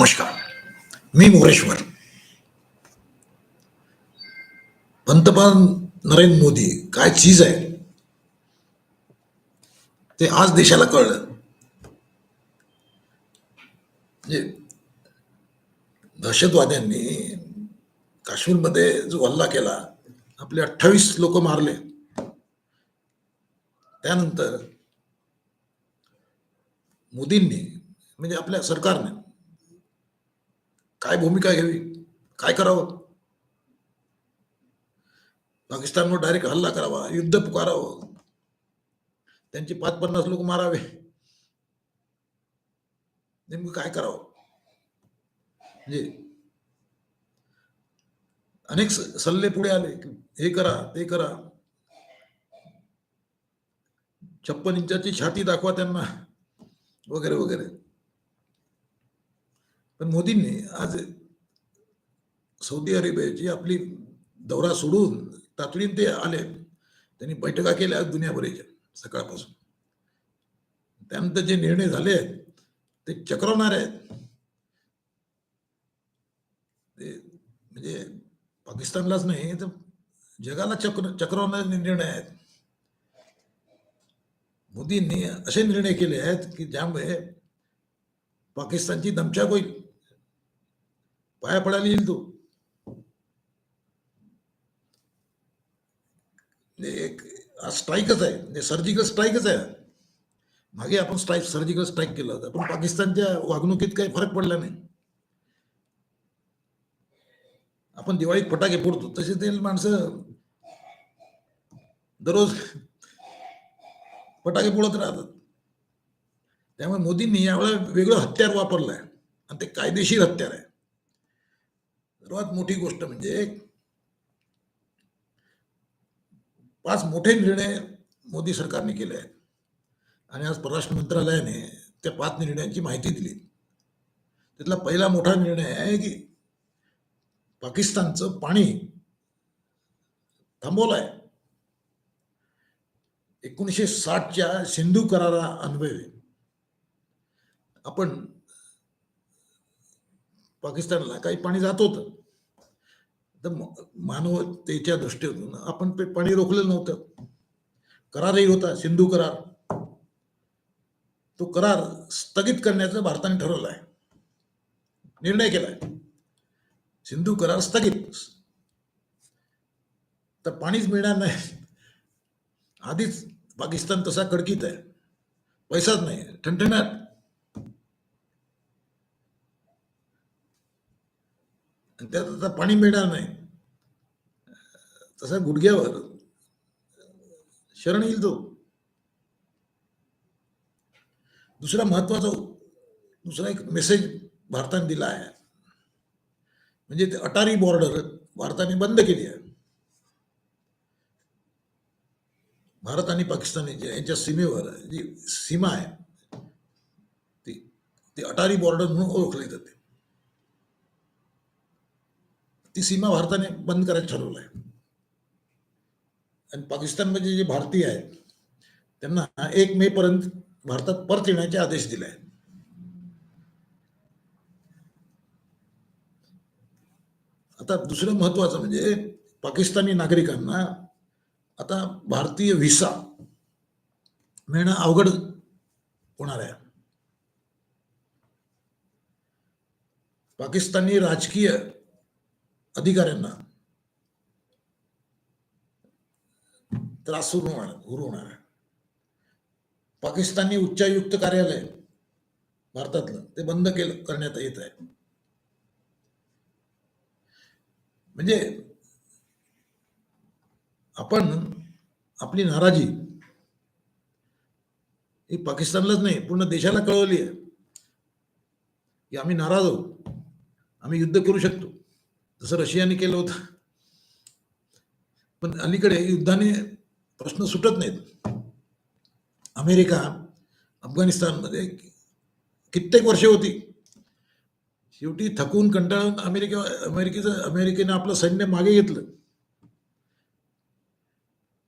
नमस्कार. मी मोरेश्वर. पंतप्रधान नरेंद्र मोदी काय चीज आहे? ते आज देशाला कळलं. म्हणजे दहशतवाद्यांनी काश्मीरमध्ये जो हल्ला केला आपले अठ्ठावीस लोक मारले. त्यानंतर मोदींनी म्हणजे आपल्या सरकारने काय भूमिका घ्यावी? काय करावं? पाकिस्तानवर डायरेक्ट हल्ला करावा युद्ध पुकारावं. त्यांची पाच पन्नास लोक मारावे. नेमकं काय करावं? म्हणजे अनेक सल्ले पुढे आले हे करा ते करा. छप्पन इंचाची छाती दाखवा त्यांना. वगैरे वगैरे. पण मोदींनी आज सौदी अरेबियाची आपली दौरा सोडून तातडीने ते आले. त्यांनी बैठका केल्या दुनियाभरीच्या सकाळपासून. त्यानंतर जे निर्णय झाले आहेत ते चक्रवणार आहेत. ते म्हणजे पाकिस्तानलाच नाही तर जगाला चक्र चक्रवणारे निर्णय आहेत. मोदींनी असे निर्णय केले आहेत की ज्यामुळे पाकिस्तानची दमछाक होईल. पाया पडायला येईल तो. एक स्ट्राईकच आहे. सर्जिकल स्ट्राईकच आहे. मागे आपण स्ट्राईक सर्जिकल स्ट्राईक केलं होतं. पण पाकिस्तानच्या वागणुकीत काही फरक पडला नाही. आपण दिवाळीत फटाके फोडतो. तसे ते माणसं दररोज फटाके फोडत राहतात. त्यामुळे मोदींनी यावेळेला वेगळं हत्यार वापरलं आहे आणि ते कायदेशीर हत्यार आहे. सर्वात मोठी गोष्ट म्हणजे पाच मोठे निर्णय मोदी सरकारने केले आहेत. आणि आज परराष्ट्र मंत्रालयाने त्या पाच निर्णयांची माहिती दिली. त्यातला पहिला मोठा निर्णय आहे की पाकिस्तानचं पाणी थांबवलं आहे एकोणीसशे साठच्या सिंधू करारा अन्वये आपण पाकिस्तानला काही पाणी जात होतं. तर मानवतेच्या दृष्टीतून आपण ते पाणी रोखलेलं नव्हतं. करारही होता सिंधू करार. तो करार स्थगित करण्याचं भारताने ठरवलं आहे. निर्णय केलाय. सिंधू करार स्थगित. तर पाणीच मिळणार नाही. आधीच पाकिस्तान तसा कडकीत आहे. पैसाच नाही. ठणठणात आणि त्यात आता पाणी मिळणार नाही. तसा गुडघ्यावर शरण येईल तो. दुसरा महत्त्वाचा दुसरा एक मेसेज भारताने दिला आहे. म्हणजे ते अटारी बॉर्डर भारताने बंद केली आहे. भारत आणि पाकिस्तान यांच्या सीमेवर जी सीमा आहे ती ती अटारी बॉर्डर म्हणून ओळखली जाते. ती सीमा भारताने बंद करायचं ठरवलं आहे आणि पाकिस्तानमध्ये म्हणजे जे भारतीय आहेत त्यांना एक मे पर्यंत भारतात परत येण्याचे आदेश दिले आहेत आता दुसरं महत्वाचं म्हणजे पाकिस्तानी नागरिकांना आता भारतीय व्हिसा मिळणं अवघड होणार आहे. पाकिस्तानी राजकीय अधिकाऱ्यांना त्रास सुरू होणार सुरू होणार पाकिस्तानी उच्चायुक्त कार्यालय भारतातलं ते बंद केलं करण्यात येत आहे. म्हणजे आपण आपली नाराजी ही पाकिस्तानलाच नाही पूर्ण देशाला कळवली आहे. की आम्ही नाराज आहोत आम्ही युद्ध करू शकतो. जसं रशियाने केलं होतं. पण अलीकडे युद्धाने प्रश्न सुटत नाहीत. अमेरिका अफगाणिस्तानमध्ये कित्येक वर्षे होती. शेवटी थकून कंटाळून अमेरिका अमेरिकेचं अमेरिकेनं आपलं सैन्य मागे घेतलं.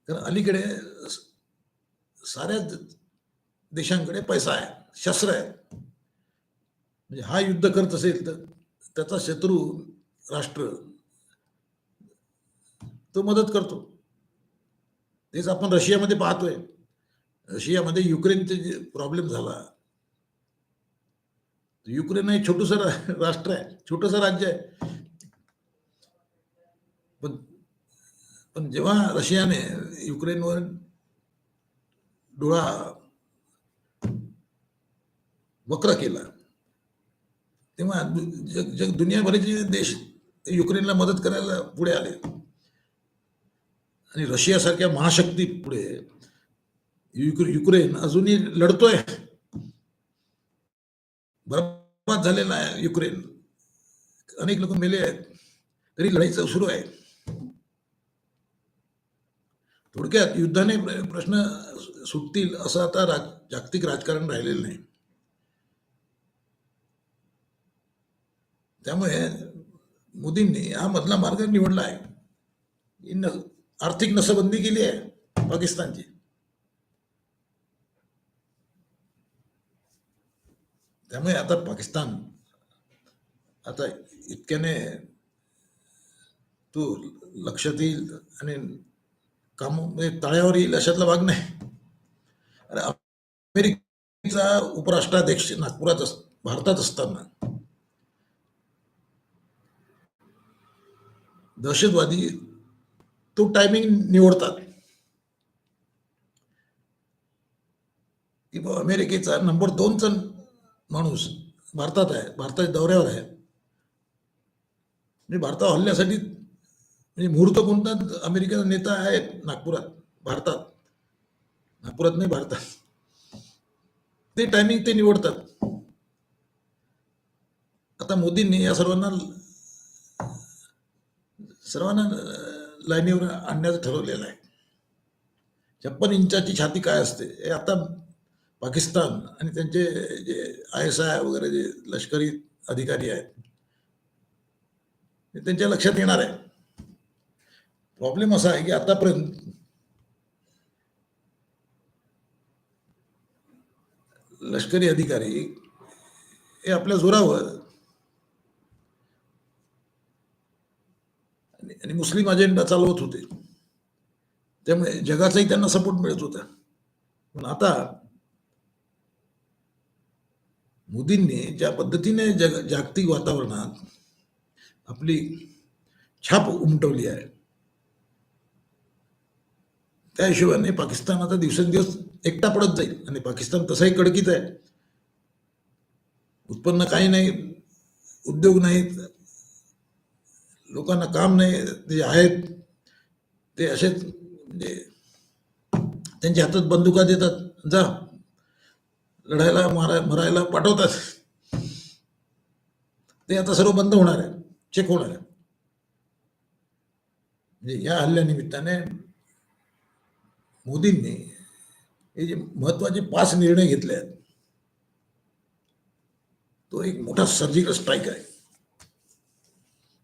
कारण अलीकडे साऱ्या साऱ्याच देशांकडे पैसा आहे शस्त्र आहे. म्हणजे हा युद्ध करत असेल तर त्याचा शत्रू राष्ट्र तो मदत करतो. तेच आपण रशियामध्ये पाहतोय. रशियामध्ये युक्रेनचे जे प्रॉब्लेम झाला. युक्रेन हे छोटस राष्ट्र आहे. छोटस राज्य आहे. पण पण जेव्हा रशियाने युक्रेनवर डोळा वक्र केला तेव्हा जग जग दुनियाभराचे देश युक्रेनला मदत करायला पुढे आले. आणि रशियासारख्या महाशक्ती पुढे. युक्रेन अजूनही लढतोय. बरबाद झालेला आहे युक्रेन. अनेक लोक मेले आहेत. तरी लढाईचं सुरू आहे. थोडक्यात युद्धाने प्रश्न सुटतील असं आता राज जागतिक राजकारण राहिलेलं नाही. त्यामुळे मोदींनी हा मधला मार्ग निवडला आहे. न आर्थिक नसबंदी केली आहे पाकिस्तानची. त्यामुळे आता पाकिस्तान आता इतक्याने तो लक्षात येईल आणि काम म्हणजे तळ्यावर येईल अशातला भाग नाही. अरे अमेरिकेचा उपराष्ट्राध्यक्ष नागपुरात अस- भारतात असताना दहशतवादी तो टायमिंग निवडतात. की बुवा अमेरिकेचा नंबर दोनचा माणूस भारतात आहे भारताच्या दौऱ्यावर आहे. म्हणजे भारतावर हल्ल्यासाठी म्हणजे मुहूर्त कोणता? अमेरिकेचा नेता आहे नागपुरात भारतात. नागपुरात नाही भारतात. ते टायमिंग ते निवडतात. आता मोदींनी या सर्वांना सर्वांना लाईनीवर आणण्याचं ठरवलेलं आहे. छप्पन इंचाची छाती काय असते? हे आता पाकिस्तान आणि त्यांचे जे आय एस आय वगैरे जे लष्करी अधिकारी आहेत त्यांच्या लक्षात येणार आहे. प्रॉब्लेम असा आहे की आतापर्यंत लष्करी अधिकारी हे आपल्या जोरावर आणि मुस्लिम अजेंडा चालवत होते. त्यामुळे जगाचाही त्यांना सपोर्ट मिळत होता. पण आता मोदींनी ज्या पद्धतीने जग जागतिक वातावरणात आपली छाप उमटवली आहे त्या हिशोबाने पाकिस्तान आता दिवसेंदिवस एकटा पडत जाईल आणि पाकिस्तान तसाही कडकीत आहे. उत्पन्न काही नाही उद्योग नाहीत लोकांना काम नाही ते आहेत. ते असेच म्हणजे त्यांच्या हातात बंदुका देतात. जा. लढायला मारा मरायला पाठवतात. ते आता सर्व बंद होणार आहे. चेक होणार आहे. म्हणजे या हल्ल्यानिमित्ताने मोदींनी हे जे महत्त्वाचे पाच निर्णय घेतले आहेत तो एक मोठा सर्जिकल स्ट्राईक आहे.